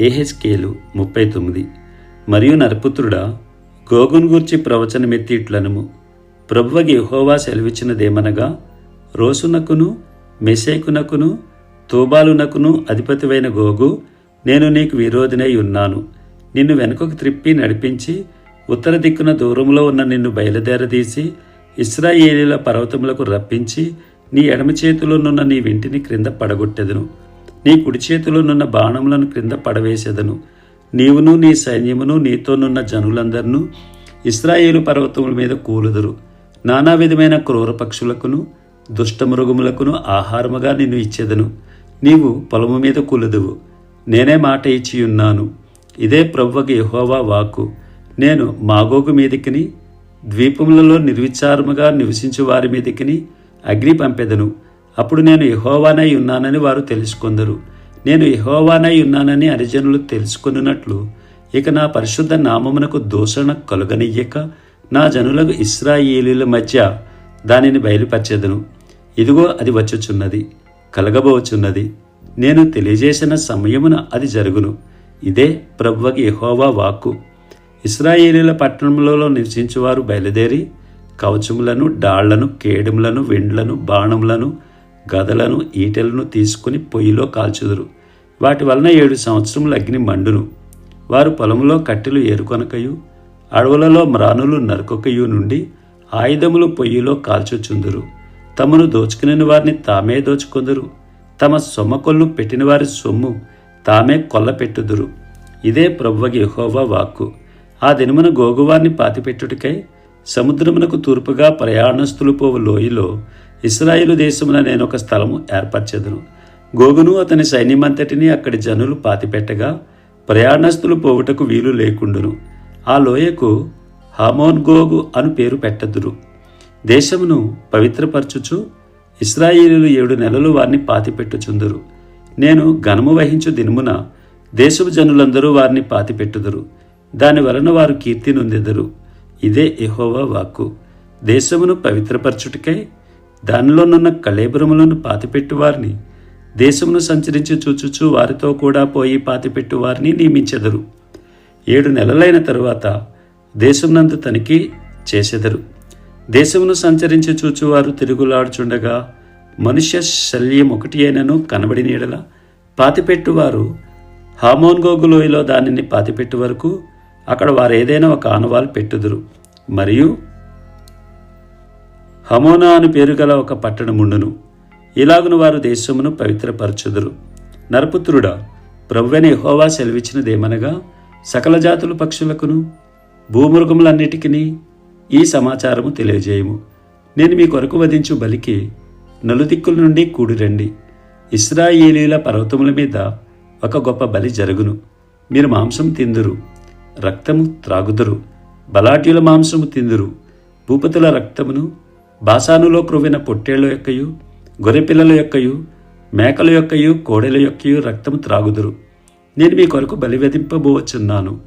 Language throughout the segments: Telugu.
ఏహెచ్కేలు ముప్పై తొమ్మిది. మరియు నరపుత్రుడా గోగును గూర్చి ప్రవచనమెత్తి ఇట్లనము ప్రభువగి యహోవా సెలవిచ్చినదేమనగా రోసునకును మెసేకునకును తూబాలునకును అధిపతివైన గోగు నేను నీకు విరోధినై ఉన్నాను నిన్ను వెనుకకు త్రిప్పి నడిపించి ఉత్తర దిక్కున దూరంలో ఉన్న నిన్ను బయలుదేరదీసి ఇస్రాయేలీల పర్వతములకు రప్పించి నీ ఎడమ చేతిలోనున్న నీ వింటిని క్రింద పడగొట్టెదను. నీ కుడి చేతిలోనున్న బాణములను క్రింద పడవేసెదను. నీవును నీ సైన్యమును నీతోనున్న జనులందరినూ ఇస్రాయేలు పర్వతముల మీద కూలుదురు. నానా విధమైన క్రూర పక్షులకును దుష్టమృగములకును ఆహారముగా నిన్ను ఇచ్చేదను. నీవు పొలము మీద కూలుదువు. నేనే మాట ఇచ్చి ఉన్నాను. ఇదే ప్రవ్వకి యహోవా వాక్కు. నేను మాగోగు మీదకిని ద్వీపములలో నిర్విచారముగా నివసించు వారి మీదికిని అగ్ని పంపెదను. అప్పుడు నేను యహోవానై ఉన్నానని వారు తెలుసుకొందరు. నేను యహోవానై ఉన్నానని హరిజనులు తెలుసుకొనున్నట్లు ఇక నా పరిశుద్ధ నామమునకు దూషణ కలుగనియ్యక నా జనులకు ఇస్రాయేలీల మధ్య దానిని బయలుపరచెదను. ఇదిగో అది వచ్చుచున్నది కలగబోచున్నది. నేను తెలియజేసిన సమయమున అది జరుగును. ఇదే ప్రభువకి యహోవా వాక్కు. ఇస్రాయేలీల పట్టణములలో నివసించువారు బయలుదేరి కవచములను డాళ్ళను కేడములను వెండ్లను బాణములను గదలను ఈటెలను తీసుకుని పొయ్యిలో కాల్చుదురు. వాటి వలన ఏడు సంవత్సరములు అగ్ని మండును. వారు పొలములో కట్టెలు ఏరుకొనకయు అడవులలో మ్రానులు నరకొకయు నుండి ఆయుధములు పొయ్యిలో కాల్చుచుందురు తమను దోచుకుని వారిని తామే దోచుకొందురు. తమ సొమ్మకొల్లు పెట్టిన వారి సొమ్ము తామే కొల్లపెట్టుదురు. ఇదే ప్రభువగి యహోవా వాక్కు. ఆ దినమున గోగువారిని పాతిపెట్టుటకై సముద్రమునకు తూర్పుగా ప్రయాణస్తులు పోవు లోయలో ఇస్రాయిలు దేశమున నేను ఒక స్థలము ఏర్పరచెదను. గోగును అతని సైన్యమంతటిని అక్కడి జనులు పాతిపెట్టగా ప్రయాణస్తులు పోవుటకు వీలు లేకుండును. ఆ లోయకు హామోన్ గోగు అను పేరు పెట్టదురు. దేశమును పవిత్రపరచుచు ఇస్రాయేలీలు ఏడు నెలలు వారిని పాతిపెట్టుచుందురు. నేను ఘనము వహించు దినమున దేశపు జనులందరూ వారిని పాతిపెట్టుదురు. దాని వలన వారు కీర్తి నొందెదరు. ఇదే ఎహోవా వాక్కు. దేశమును పవిత్రపరచుటకై దానిలోనున్న కళేబరములను పాతిపెట్టు వారిని దేశమును సంచరించి చూచుచు వారితో కూడా పోయి పాతిపెట్టు వారిని నియమించెదరు. ఏడు నెలలైన తరువాత దేశమునందు తనిఖీ చేసెదరు. దేశమును సంచరించి చూచువారు తిరుగులాడుచుండగా మనుష్య శల్యం ఒకటి అయినను కనబడి నీడల పాతిపెట్టువారు హామోన్గోగు లోయలో దానిని పాతిపెట్టు వరకు అక్కడ వారు ఏదైనా ఒక ఆనవాలు పెట్టుదురు. మరియు హమోనా అని పేరు గల ఒక పట్టణముండును. ఇలాగును వారు దేశమును పవిత్రపరచుదురు. నరపుత్రుడా ప్రవ్వని హోవా సెలవిచ్చినదేమనగా సకల జాతుల పక్షులకును భూమృగములన్నిటికీ ఈ సమాచారము తెలియజేయము. నేను మీ కొరకు వధించు బలికి నలుదిక్కుల నుండి కూడిరండి. ఇస్రాయేలీల పర్వతముల మీద ఒక గొప్ప బలి జరుగును. మీరు మాంసం తిందురు రక్తము త్రాగుదురు. బలాఢ్యుల మాంసము తిందురు భూపతుల రక్తమును బాసానులో క్రొవ్విన పొట్టేళ్ళ యొక్కయు గొర్రెపిల్లల యొక్కయు మేకల యొక్కయు కోడెల యొక్కయు రక్తము త్రాగుదురు. నేను మీ కొరకు బలివెదింపబోవచ్చున్నాను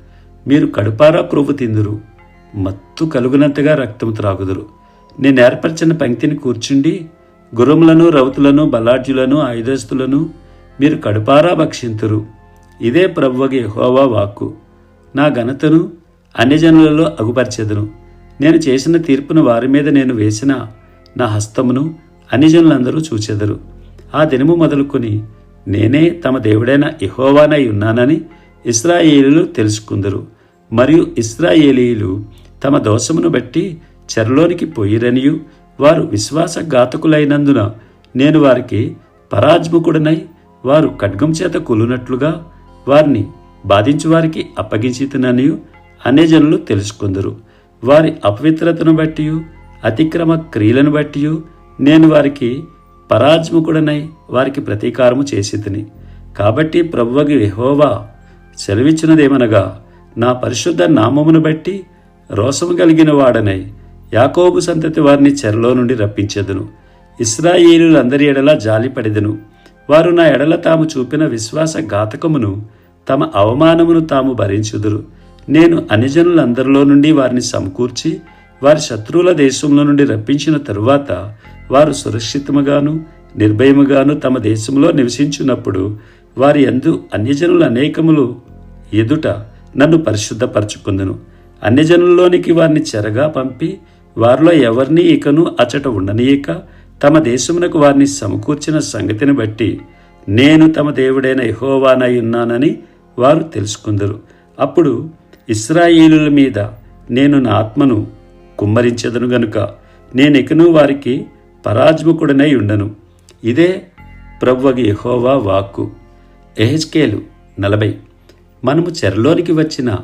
మీరు కడుపారా క్రొవ్వు తిందురు. మత్తు కలుగునంతగా రక్తము త్రాగుదురు. నేను ఏర్పరిచిన పంక్తిని కూర్చుండి గుర్రములను రౌతులను బలాఢ్యులను ఆయుధస్తులను మీరు కడుపారా భక్షింతురు. ఇదే ప్రభువగి యహోవా వాక్కు. నా ఘనతను అన్యజనులలో అగుపరిచెదను. నేను చేసిన తీర్పును వారి మీద నేను వేసిన నా హస్తమును అనిజనులందరూ చూచెదరు. ఆ దినము మొదలుకొని నేనే తమ దేవుడైన ఇహోవానై ఉన్నానని ఇస్రాయేలీలు తెలుసుకుందరు. మరియు ఇస్రాయేలీలు తమ దోషమును బట్టి చెరలోనికి పోయిరనియు వారు విశ్వాసఘాతకులైనందున నేను వారికి పరాజ్ముకుడనై వారు ఖడ్గం చేత కూలునట్లుగా వారిని బాధించువారికి వారికి అనే అన్యజనులు తెలుసుకుందరు. వారి అపవిత్రతను బట్టి అతిక్రమ క్రియలను బట్టి నేను వారికి పరాజ్ముకుడనై వారికి ప్రతీకారము చేసి కాబట్టి ప్రభువగి యెహోవా సెలవిచ్చినదేమనగా నా పరిశుద్ధ నామమును బట్టి రోషము కలిగిన వాడనై యాకోబు సంతతి వారిని చెరలో నుండి రప్పించెదను. ఇస్రాయేలులందరి ఎడల జాలిపడెదను వారు నా ఎడల తాము చూపిన విశ్వాస ఘాతకమును తమ అవమానమును తాము భరించుదురు. నేను అనిజనులందరిలో నుండి వారిని సమకూర్చి వారి శత్రువుల దేశంలో నుండి రప్పించిన తరువాత వారు సురక్షితముగాను నిర్భయముగాను తమ దేశంలో నివసించినప్పుడు వారి యందు అన్యజనుల అనేకములు ఎదుట నన్ను పరిశుద్ధపరచుకుందును. అన్యజనుల్లోనికి వారిని చెరగా పంపి వారిలో ఎవరిని ఇకను అచట ఉండనీయక తమ దేశమునకు వారిని సమకూర్చిన సంగతిని బట్టి నేను తమ దేవుడైన యహోవానై ఉన్నానని వారు తెలుసుకుందరు. అప్పుడు ఇస్రాయిలుల మీద నేను నా ఆత్మను కుమ్మరించెదను గనుక నేను వారికి పరాజ్ముకుడనై ఉండను. ఇదే ప్రవ్వగి యహోవా వాక్కు. ఎహెచ్కేలు నలభై. మనము చెరలోనికి వచ్చిన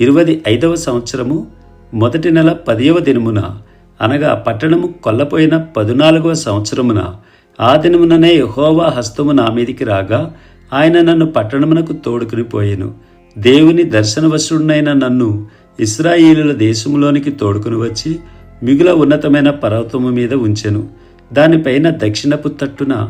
ఇరవది ఐదవ సంవత్సరము మొదటి నెల పదియవ దినమున అనగా పట్టణము కొల్లపోయిన పదునాలుగవ సంవత్సరమున ఆ దినముననే యహోవా హస్తము నా మీదికి రాగా ఆయన నన్ను పట్టణమునకు తోడుకుని పోయెను దేవుని దర్శనవశుడినైన నన్ను ఇస్రాయేలుల దేశంలోనికి తోడుకుని వచ్చి మిగుల ఉన్నతమైన పర్వతము మీద ఉంచెను. దానిపైన దక్షిణపు తట్టున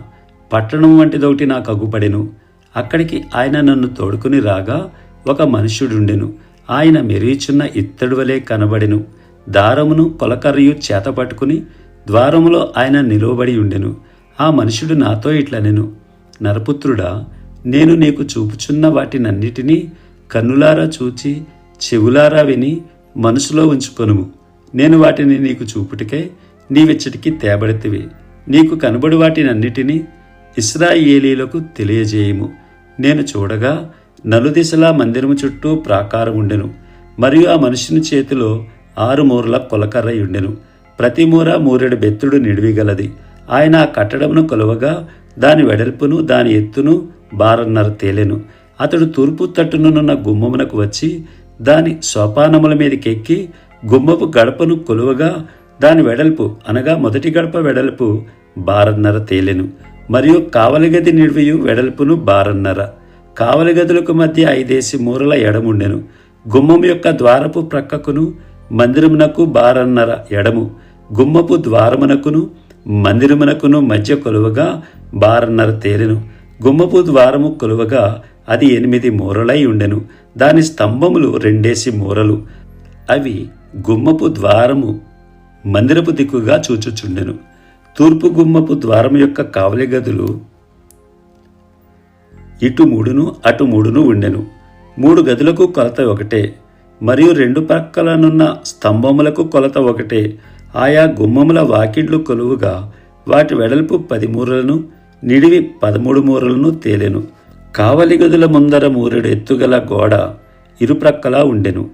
పట్టణం వంటిదొకటి నాకు అగుపడెను. అక్కడికి ఆయన నన్ను తోడుకుని రాగా ఒక మనుష్యుడుండెను. ఆయన మెరుగుచున్న ఇత్తడి వలె కనబడెను. దారమును కొలకర్రయు చేత పట్టుకుని ద్వారములో ఆయన నిలువబడి ఉండెను. ఆ మనుషుడు నాతో ఇట్లనెను. నరపుత్రుడా నేను నీకు చూపుచున్న వాటినన్నిటినీ కన్నులారా చూచి చెవులారా విని మనసులో ఉంచుకొనుము. నేను వాటిని నీకు చూపుటికై నీవిచ్చటికి తేబడితివి. నీకు కనబడి వాటినన్నిటినీ ఇస్రాయేలీలకు తెలియజేయము. నేను చూడగా నలుదిశలా మందిరము చుట్టూ ప్రాకారం ఉండెను మరియు ఆ మనుషుని చేతిలో ఆరు మూరల కొలకర్ర ఉండెను ప్రతి మూర మూరెడు బెత్తుడు నిడివిగలది. ఆయన ఆ కట్టడమును కొలవగా దాని వెడల్పును దాని ఎత్తును బారన్నర తేలెను. అతడు తూర్పు తట్టునున్న గుమ్మమునకు వచ్చి దాని సోపానముల మీదకెక్కి గుమ్మపు గడపను కొలువగా దాని వెడల్పు అనగా మొదటి గడప వెడల్పు బారన్నర తేలెను. మరియు కావలిగది నిడివియు వెడల్పును బారన్నర. కావలిగదులకు మధ్య ఐదేసి మూరల ఎడముండెను. గుమ్మం యొక్క ద్వారపు ప్రక్కకును మందిరమునకు బారన్నర ఎడము. గుమ్మపు ద్వారమునకును మందిరమునకును మధ్య కొలువగా బారన్నర తేలెను. గుమ్మపు ద్వారము కొలువగా అది ఎనిమిది మూరలై ఉండెను. దాని స్తంభములు రెండేసి మూరలు. అవి గుమ్మపు ద్వారము మందిరపు దిక్కుగా చూచుచుండెను. తూర్పు గుమ్మపు ద్వారం యొక్క కావలి గదులు ఇటు మూడును అటు మూడును ఉండెను. మూడు గదులకు కొలత ఒకటే. మరియు రెండు ప్రక్కలనున్న స్తంభములకు కొలత ఒకటే. ఆయా గుమ్మముల వాకిడ్లు కొలువుగా వాటి వెడల్పు పది మూరలను నిడివి పదమూడు మూరలను తేలెను. కావలి గదుల ముందర మూరెడు ఎత్తుగల గోడ ఇరుప్రక్కలా ఉండెను.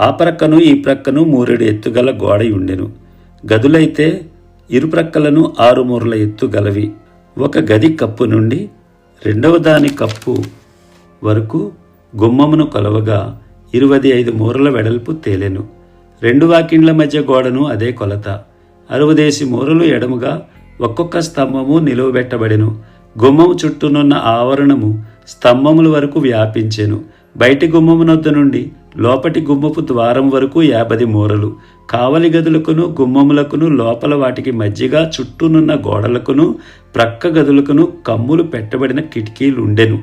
ఆ ప్రక్కను ఈ ప్రక్కను మూరెడు ఎత్తుగల గోడ ఉండెను. గదులైతే ఇరుప్రక్కలను ఆరు మూరల ఎత్తు గలవి. ఒక గది కప్పు నుండి రెండవ దాని కప్పు వరకు గుమ్మమును కొలవగా ఇరవై ఐదు మూరల వెడల్పు తేలెను. రెండు వాకిండ్ల మధ్య గోడను అదే కొలత. అరువదేసి మూరలు ఎడముగా ఒక్కొక్క స్తంభము నిలువబెట్టబడెను. గుమ్మము చుట్టూనున్న ఆవరణము స్తంభముల వరకు వ్యాపించెను. బయటి గుమ్మమునొద్ద నుండి లోపటి గుమ్మపు ద్వారం వరకు యాభది మూరలు. కావలి గదులకును గుమ్మములకును లోపల వాటికి మధ్యగా చుట్టూనున్న గోడలకును ప్రక్క గదులకును కమ్ములు పెట్టబడిన కిటికీలుండెను.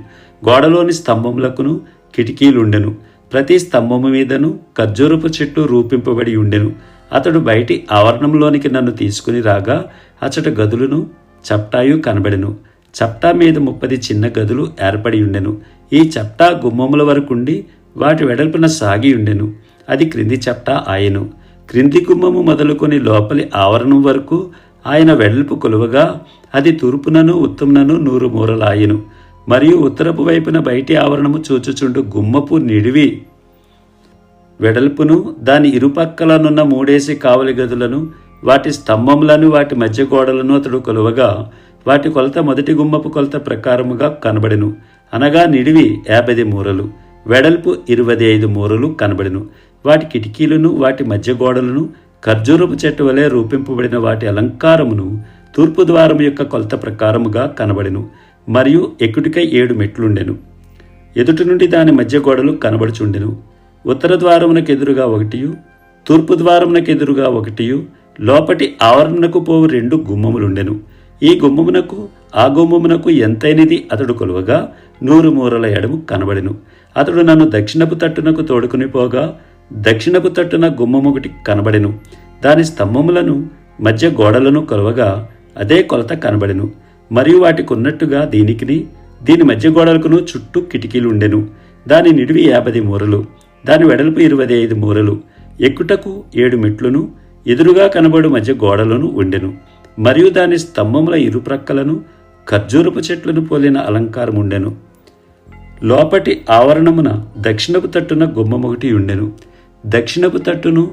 గోడలోని స్తంభములకును కిటికీలుండెను. ప్రతి స్తంభము మీదను ఖర్జూరపు చెట్టు రూపింపబడి ఉండెను. అతడు బయటి ఆవరణంలోనికి నన్ను తీసుకుని రాగా అచట గదులను చప్టాయు కనబడెను. చప్టా మీద ముప్పది చిన్న గదులు ఏర్పడి ఉండెను. ఈ చప్టా గుమ్మముల వరకుండి వాటి వెడల్పున సాగి ఉండెను. అది క్రింది చప్టా ఆయను. క్రింది గుమ్మము మొదలుకొని లోపలి ఆవరణం వరకు ఆయన వెడల్పు కొలువగా అది తూర్పునను ఉత్తమునను నూరు మూరలాయెను. మరియు ఉత్తరపు వైపున బయటి ఆవరణము చూచుచుండు గుమ్మపు నిడివి. వెడల్పును దాని ఇరుపక్కలనున్న మూడేసి కావలి గదులను వాటి స్తంభములను వాటి మధ్య గోడలను అతడు కొలువగా వాటి కొలత మొదటి గుమ్మపు కొలత ప్రకారముగా కనబడెను. అనగా నిడివి యాభై మూరలు వెడల్పు ఇరవై ఐదు మూరలు కనబడెను. వాటి కిటికీలను వాటి మధ్య గోడలను ఖర్జూరపు చెట్టు వలె రూపింపబడిన వాటి అలంకారమును తూర్పు ద్వారం యొక్క కొలత ప్రకారముగా కనబడెను మరియు ఎక్కుటికై ఏడు మెట్లుండెను. ఎదుటి నుండి దాని మధ్య గోడలు కనబడుచుండెను. ఉత్తర ద్వారమునకు ఎదురుగా ఒకటియు తూర్పు ద్వారమునకు ఎదురుగా ఒకటియు లోపటి ఆవరణకు పోవు రెండు గుమ్మములుండెను. ఈ గుమ్మమునకు ఆ గుమ్మమునకు ఎంతైనది అతడు కొలువగా నూరు మూరల ఎడము కనబడెను. అతడు నన్ను దక్షిణపు తట్టునకు తోడుకుని పోగా దక్షిణపు తట్టున గుమ్మమొకటి కనబడెను. దాని స్తంభములను మధ్య గోడలను కొలవగా అదే కొలత కనబడెను. మరియు వాటికున్నట్టుగా దీనికిని దీని మధ్య గోడలకును చుట్టూ కిటికీలు ఉండెను దాని నిడివి యాభై మూరలు దాని వెడల్పు ఇరవై ఐదు మూరలు ఎక్కుటకు ఏడు మెట్లును ఎదురుగా కనబడు మధ్య గోడలను ఉండెను. మరియు దాని స్తంభముల ఇరుప్రక్కలను ఖర్జూరపు చెట్లను పోలిన అలంకారం ఉండెను. లోపటి ఆవరణమున దక్షిణపు తట్టున గుమ్మం ఒకటి ఉండెను. దక్షిణపు తట్టును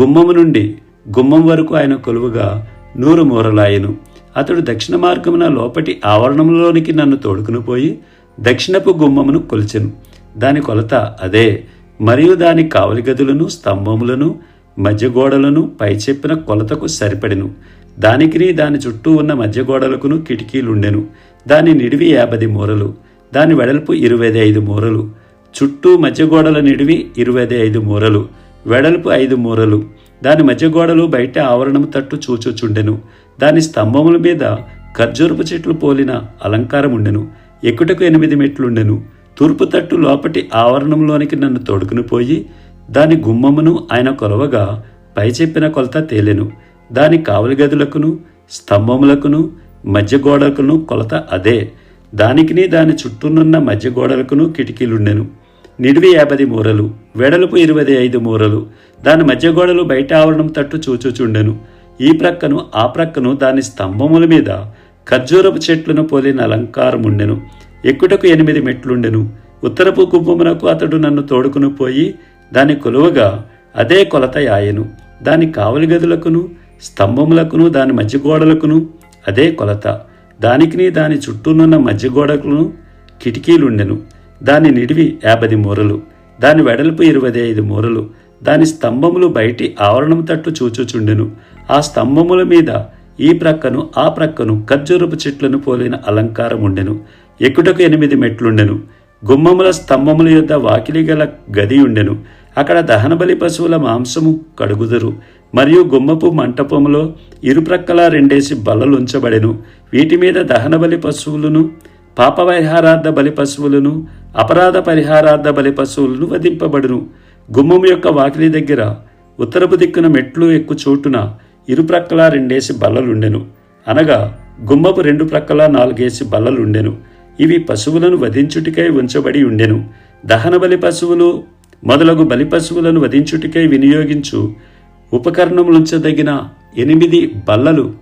గుమ్మము నుండి గుమ్మం వరకు ఆయన కొలువుగా నూరు మూరలాయెను. అతడు దక్షిణ మార్గమున లోపటి ఆవరణంలోనికి నన్ను తోడుకుని పోయి దక్షిణపు గుమ్మమును కొలిచెను. దాని కొలత అదే. మరియు దాని కావలి గదులను స్తంభములను మధ్య గోడలను పై చెప్పిన కొలతకు సరిపడెను. దానికిని దాని చుట్టూ ఉన్న మధ్య గోడలకును కిటికీలుండెను. దాని నిడివి యాభై మూరలు దాని వెడల్పు ఇరవై ఐదు మూరలు చుట్టూ మధ్య గోడల నిడివి ఇరవై ఐదు మూరలు వెడల్పు ఐదు మూరలు. దాని మధ్య గోడలు బయట ఆవరణము తట్టు చూచుచుండెను. దాని స్తంభముల మీద ఖర్జూరపు చెట్లు పోలిన అలంకారం ఉండెను ఎక్కుటకు ఎనిమిది మెట్లుండెను. తూర్పు తట్టు లోపటి ఆవరణంలోనికి నన్ను తోడుకుని పోయి దాని గుమ్మమును ఆయన కొలవగా పై చెప్పిన కొలత తేలెను. దాని కావలి గదులకును స్తంభములకును మధ్య గోడలకును కొలత అదే. దానికిని దాని చుట్టూనున్న మధ్య గోడలకును కిటికీలుండెను. నిడివి యాభై మూరలు వెడలుపు ఇరవై ఐదు మూరలు దాని మధ్య గోడలు బయట ఆవరణం తట్టు చూచుచుండెను. ఈ ప్రక్కను ఆ ప్రక్కను దాని స్తంభముల మీద ఖర్జూరపు చెట్లను పోలిన అలంకారం ఉండెను ఎక్కుటకు ఎనిమిది మెట్లుండెను. ఉత్తరపు గుమ్మమునకు అతడు నన్ను తోడుకుని పోయి దాని కొలువగా అదే కొలత యాయెను. దాని కావలి గదులకును స్తంభములకును దాని మధ్య గోడలకును అదే కొలత. దానికిని దాని చుట్టూనున్న మధ్య గోడకును కిటికీలుండెను. దాని నిడివి యాభై మూరలు. దాని వెడల్పు ఇరవై ఐదు మూరలు. దాని స్తంభములు బయటి ఆవరణం తట్టు చూచుచుండెను. ఆ స్తంభముల మీద ఈ ప్రక్కను ఆ ప్రక్కను ఖర్జూరపు చెట్లను పోలిన అలంకారం ఉండెను ఎక్కుటకు ఎనిమిది మెట్లుండెను. గుమ్మముల స్తంభముల యొద్ద వాకిలి గల గది ఉండెను. అక్కడ దహనబలి పశువుల మాంసము కడుగుదురు. మరియు గుమ్మపు మంటపములో ఇరుప్రక్కల రెండేసి బల్లలుంచబడెను. వీటి మీద దహన బలి పశువులను పాప పరిహారార్థ బలి పశువులను అపరాధ పరిహారార్థ బలి పశువులను వధింపబడును. గుమ్మం యొక్క వాకిలి దగ్గర ఉత్తరపు దిక్కున మెట్లు ఎక్కు చోటున ఇరుప్రక్కల రెండేసి బల్లలుండెను. అనగా గుమ్మపు రెండు ప్రక్కల నాలుగేసి బల్లలుండెను. ఇవి పశువులను వధించుటికై ఉంచబడి ఉండెను. దహన బలి పశువులు మొదలగు బలి పశువులను వధించుటికై వినియోగించు ఉపకరణములుంచదగిన ఎనిమిది బల్లలు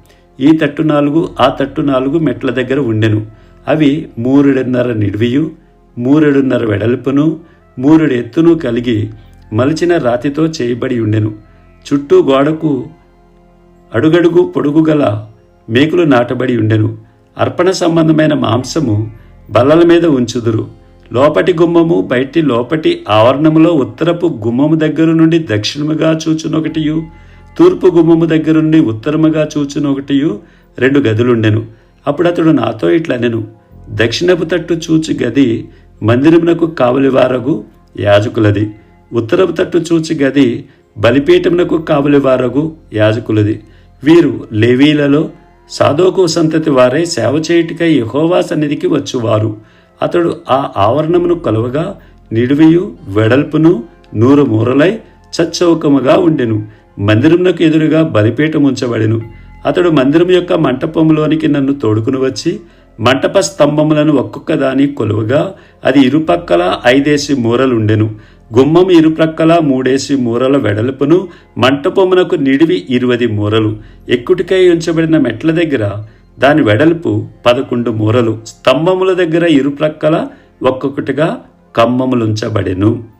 ఈ తట్టు నాలుగు ఆ తట్టు నాలుగు మెట్ల దగ్గర ఉండెను. అవి మూరెడున్నర నిడివియు మూరెడున్నర వెడల్పును మూరెడు ఎత్తును కలిగి మలిచిన రాతితో చేయబడి ఉండెను. చుట్టూ గోడకు అడుగడుగు పొడుగు గల మేకులు నాటబడి ఉండెను. అర్పణ సంబంధమైన మాంసము బల్లల మీద ఉంచుదురు. లోపటి గుమ్మము బయటి లోపటి ఆవరణములో ఉత్తరపు గుమ్మము దగ్గర నుండి దక్షిణముగా చూచునొకటియు తూర్పు గుమ్మము దగ్గర నుండి ఉత్తరముగా చూచునొకటియు రెండు గదులుండెను. అప్పుడు అతడు నాతో ఇట్లనెను దక్షిణపు తట్టు చూచి గది మందిరమునకు కావలివారగు యాజకులది. ఉత్తరపు తట్టు చూచి గది బలిపీఠమునకు కావలివారగు యాజకులది. వీరు లేవీలలో సాధోకు సంతతి వారే సేవ చేయుటికై యహోవా సన్నిధికి వచ్చువారు. అతడు ఆ ఆవరణమును కలువగా నిడివియు వెడల్పును నూరు మూరలై చచ్చౌకముగా ఉండెను. మందిరమునకు ఎదురుగా బలిపీఠం ఉంచబడెను. అతడు మందిరం యొక్క మంటపంలోనికి నన్ను తోడుకుని వచ్చి మంటప స్తంభములను ఒక్కొక్క దాని కొలువగా అది ఇరుపక్కల ఐదేసి మూరలుండెను. గుమ్మం ఇరుప్రక్కల మూడేసి మూరల వెడల్పును మంటపమునకు నిడివి ఇరువది మూరలు. ఎక్కుటికై ఉంచబడిన మెట్ల దగ్గర దాని వెడల్పు పదకొండు మూరలు. స్తంభముల దగ్గర ఇరుప్రక్కల ఒక్కొక్కటిగా కమ్మములుంచబడెను